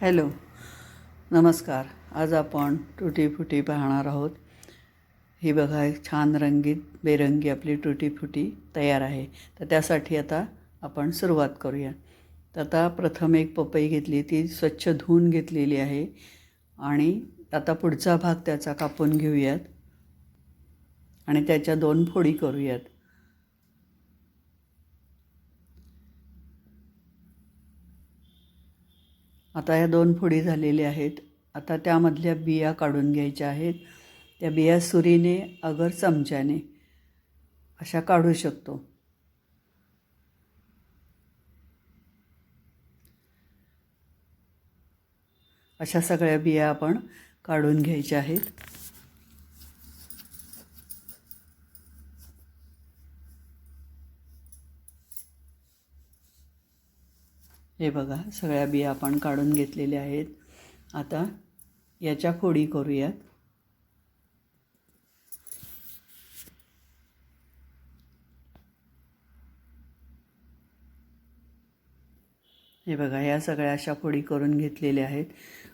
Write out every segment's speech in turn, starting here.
Hello. नमस्कार. आज आपण तुटी फुटी पाहणार आहोत. ही बघा एक छान रंगीत बेरंगी आपली तुटी फुटी तयार आहे. तर त्यासाठी आता आपण सुरुवात करूया. तर आता प्रथम एक पपई घेतली ती स्वच्छ धुवून घेतलेली आहे. आणि आता पुढचा भाग त्याचा कापून घेऊयात. आणि त्याच्या दोन फोडी करूयात. आता या दोन फोडी झालेल्या आहेत. आता त्यामधल्या बिया काढून घ्यायच्या आहेत. त्या बिया सुरीने अगर चमच्याने अशा काढू शकतो. अशा सगळ्या बिया आपण काढून घ्यायच्या आहेत. हे बघा सगळ्या बिया आपण काढून घेतलेल्या आहेत. आता याच्या फोडी करूयात. हे बघा या सगळ्या अशा फोडी करून घेतलेल्या आहेत.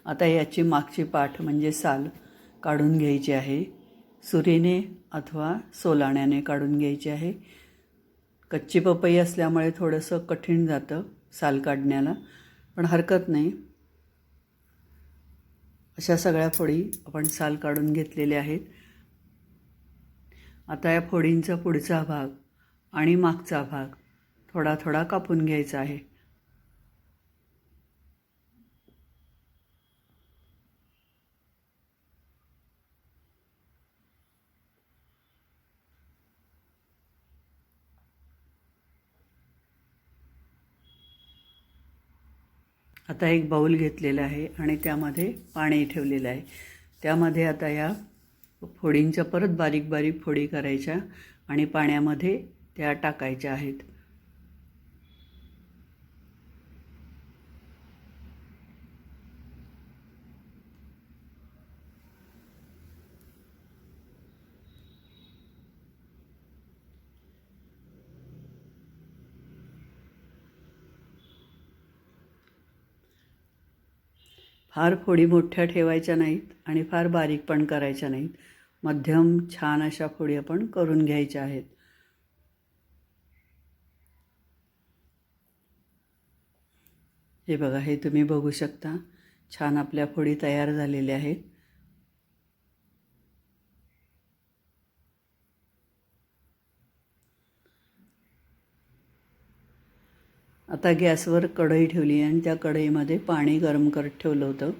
आता याची मागची पाठ म्हणजे साल काढून घ्यायची आहे. सुरीने अथवा सोलाण्याने काढून घ्यायची आहे. कच्ची पपई असल्यामुळे थोडंसं कठीण जातं. साल काढण्याला. पण हरकत नाही. अशा सगळ्या फोडी आपण साल काढून घेतलेल्या आहेत. आता या फोडींचा पुढचा भाग आणि मागचा भाग थोडा थोडा कापून घ्यायचा आहे. आता एक बाऊल घेतलेला आहे आणि त्यामध्ये पाणी ठेवलेलं आहे. त्यामध्ये आता या फोडींच्या परत बारीक बारीक फोडी करायच्या आणि पाण्यामध्ये त्या टाकायच्या आहेत. फार फोडी मोठ्या ठेवायच्या नाहीत आणि फार बारीक पण करायच्या नाहीत. मध्यम छान अशा फोडी आपण करून घ्यायच्या आहेत. हे बघा हे तुम्ही बघू शकता. छान आपल्या फोडी तयार झालेल्या आहेत. आता गॅसवर कढई ठेवली आणि त्या कढईमध्ये पाणी गरम करत ठेवलं होतं.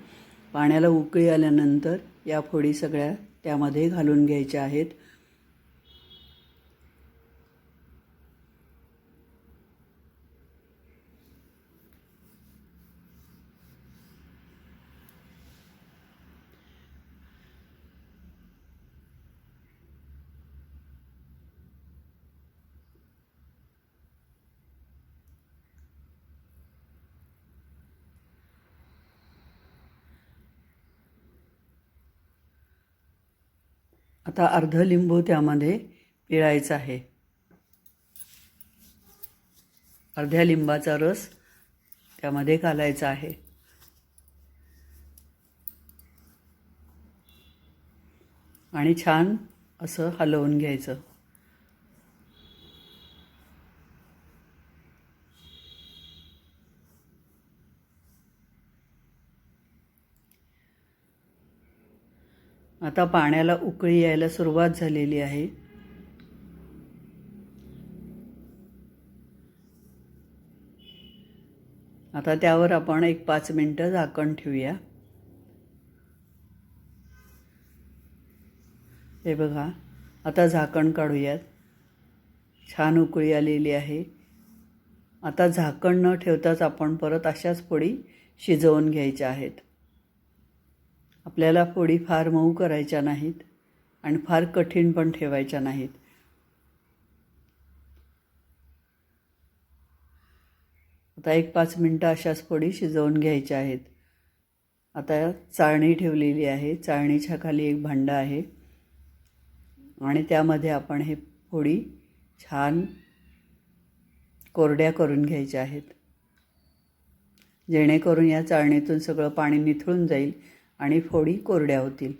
पाण्याला उकळी आल्यानंतर या फोडी सगळ्या त्यामध्ये घालून घ्यायच्या आहेत. आता अर्ध लिंबू त्यामध्ये पिळायचा आहे. अर्ध्या लिंबाचा रस त्यामध्ये घालायचा आहे. आणि छान असं हलवून घ्यायचं. आता पाण्याला उकळी यायला सुरुवात झालेली आहे. आता त्यावर आपण एक पाच मिनटं झाकण ठेवूया. हे बघा आता झाकण काढूयात. छान उकळी आलेली आहे. आता झाकण न ठेवताच आपण परत अशाच पोळी शिजवून घ्यायच्या आहेत. आपल्याला फोडी फार मऊ करायच्या नाहीत आणि फार कठीण पण ठेवायच्या नाहीत. आता एक पाच मिनटं अशाच फोडी शिजवून घ्यायच्या आहेत. आता चाळणी ठेवलेली आहे. चाळणीच्या खाली एक भांडं आहे. आणि त्यामध्ये आपण हे फोडी छान कोरड्या करून घ्यायच्या आहेत. जेणेकरून या चाळणीतून सगळं पाणी निथळून जाईल. आणि फोडी कोरड्या होतील.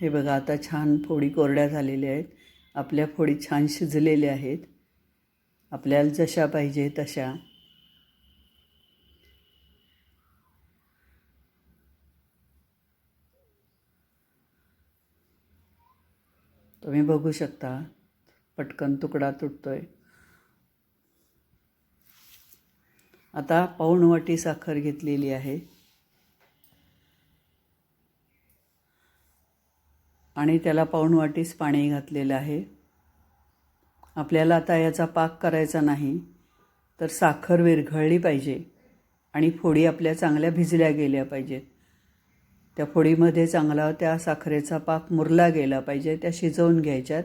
हे बघा आता छान फोडी कोरड्या झालेल्या आहेत. आपल्या फोडी छान शिजलेल्या आहेत. आपल्याला जशा पाहिजे तशा. तुम्ही बघू शकता. पटकन तुकडा तुटतो आहे आता पाऊण वाटी साखर घेतलेली आहे. आणि त्याला पाऊण पाणी घातलेलं आहे. आपल्याला आता याचा पाक करायचा नाही तर साखर विरघळली पाहिजे आणि फोडी आपल्या चांगल्या भिजल्या गेल्या पाहिजेत. त्या फोडीमध्ये चांगला त्या साखरेचा पाक मुरला गेला पाहिजे त्या शिजवून घ्यायच्यात.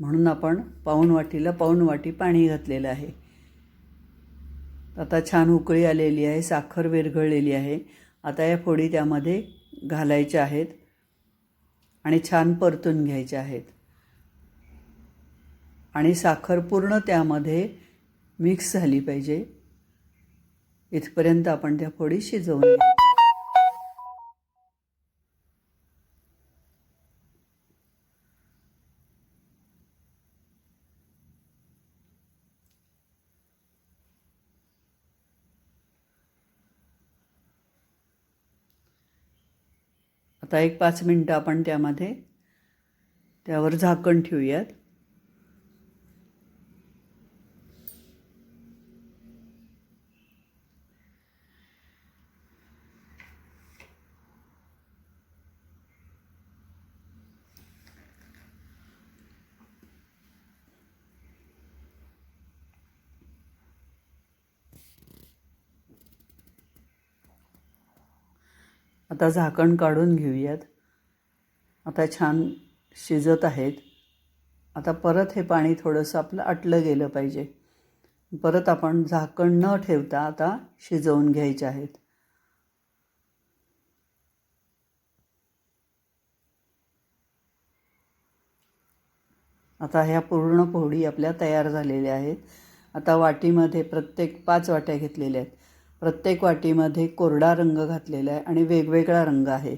म्हणून आपण पाऊण वाटीला पाऊण वाटी पाणी घातलेलं आहे. आता छान उकळी आलेली आहे साखर विरघळलेली आहे. आता या फोडी त्यामध्ये घालायच्या आहेत आणि छान परतून घ्यायच्या आहेत. आणि साखर पूर्ण त्यामध्ये मिक्स झाली पाहिजे. इथपर्यंत आपण त्या फोडी शिजवून आता एक पाच मिनटं आपण त्यामध्ये त्यावर झाकण ठेवूयात. आता झाकण काढून घेऊयात. आता छान शिजत आहेत. आता परत हे पाणी थोडंसं आपलं आटलं गेलं पाहिजे. परत आपण झाकण न ठेवता आता शिजवून घ्यायचे आहेत. आता ह्या पूर्ण पोळी आपल्या तयार झालेल्या आहेत. आता वाटीमध्ये प्रत्येक पाच वाट्या घेतलेल्या आहेत. प्रत्येक वाटीमध्ये कोरडा रंग घातलेला आहे आणि वेगवेगळा रंग आहे.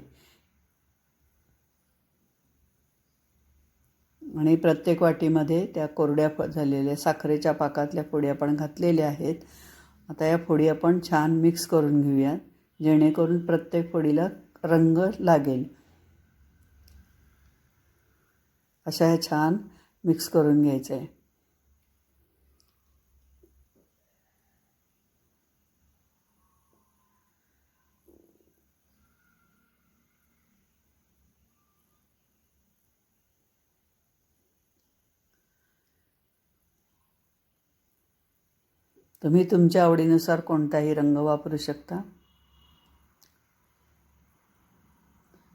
आणि प्रत्येक वाटीमध्ये त्या कोरड्या झालेल्या साखरेच्या पाकातल्या फोडी आपण घातलेल्या आहेत. आता या फोडी आपण छान मिक्स करून घेऊया जेणेकरून प्रत्येक फोडीला रंग लागेल. अशा ह्या छान मिक्स करून घ्यायचं. आहे तुम्ही तुमच्या आवडीनुसार कोणताही रंग वापरू शकता.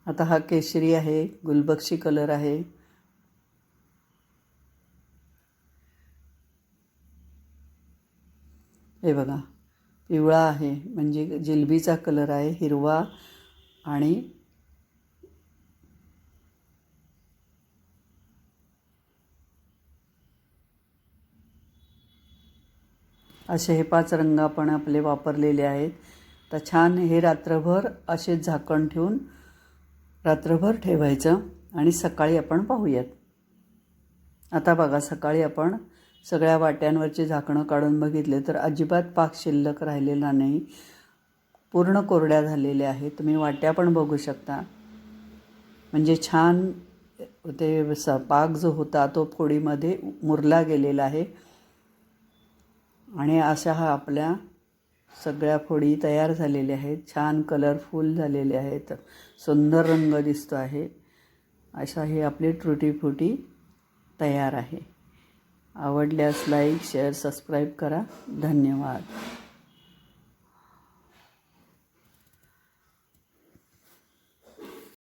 आता हा केशरी आहे गुलबक्षी कलर आहे. हे बघा पिवळा आहे म्हणजे जिलबीचा कलर आहे हिरवा आणि असे हे पाच रंग आपण आपले वापरलेले आहेत. तर छान हे रात्रभर असे झाकण ठेवून रात्रभर ठेवायचं आणि सकाळी आपण पाहूयात. आता बघा सकाळी आपण सगळ्या वाट्यांवरचे झाकणं काढून बघितले तर अजिबात पाक शिल्लक राहिलेला नाही. पूर्ण कोरड्या झालेल्या आहेत. तुम्ही वाट्या पण बघू शकता. म्हणजे छान ते स पाक जो होता तो फोडीमध्ये मुरला गेलेला आहे. आणि अशा हा आपल्या सगळ्या फोडी तयार झालेल्या आहेत. छान कलरफुल झालेले आहेत. सुंदर रंग दिसतो आहे. अशा ही आपली ट्रुटीफ्रुटी तयार आहे. आवडल्यास लाईक शेअर सबस्क्राईब करा. धन्यवाद.